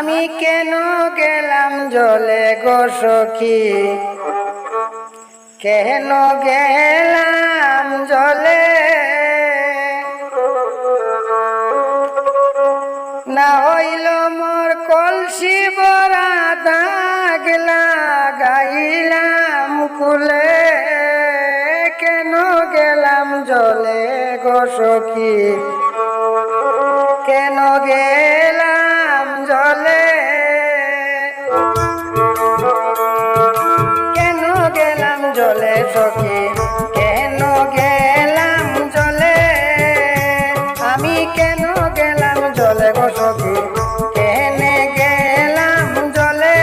আমি কেন গেলাম জলে গো সখী? কেন গেলাম জলে? না হইল মোর কলসি বরা দাগ লাগাইলাম কুলে কেন গেলাম জলে গো সখী? সখী কেন গেলাম জলে? আমি কেন গেলাম জলে গো সখী গেলাম জলে?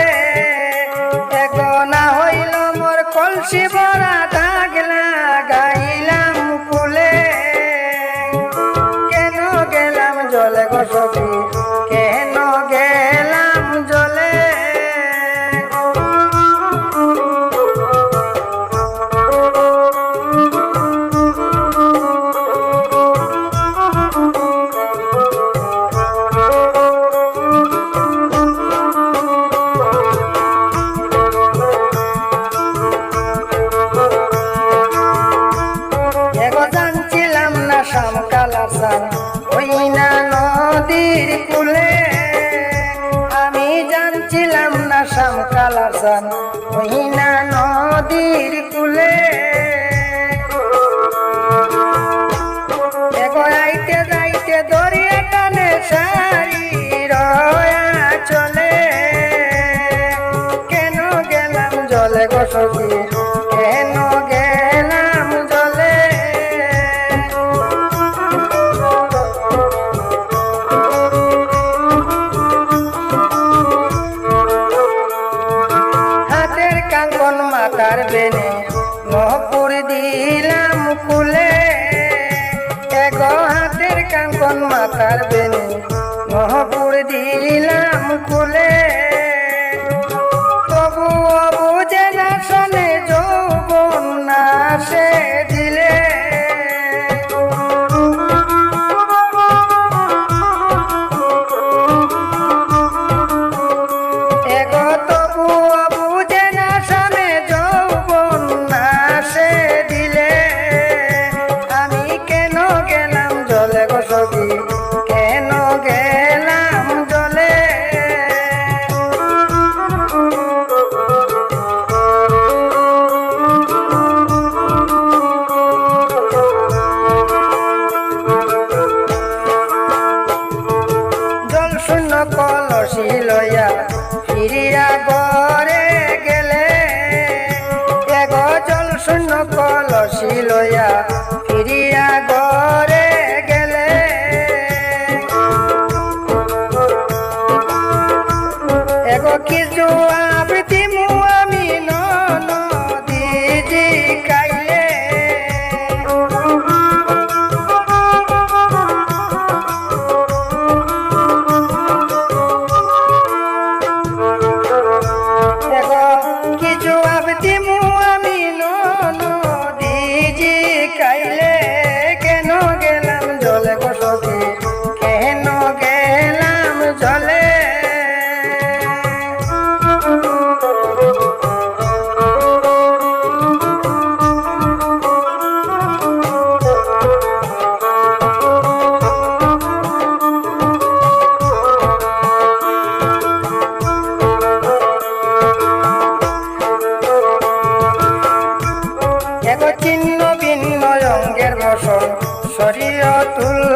এগো না হইল মোর কলসি বরা আসান ওই নদীর কুলে মাথার মহপুর দিলাম কুলে। এগো হাতের কাঙ্কন মাতার বেনে মহপুর দিলাম কুলে। know কেন চিহ্ন ভিন্ন অঙ্গের বসন শরীর তুল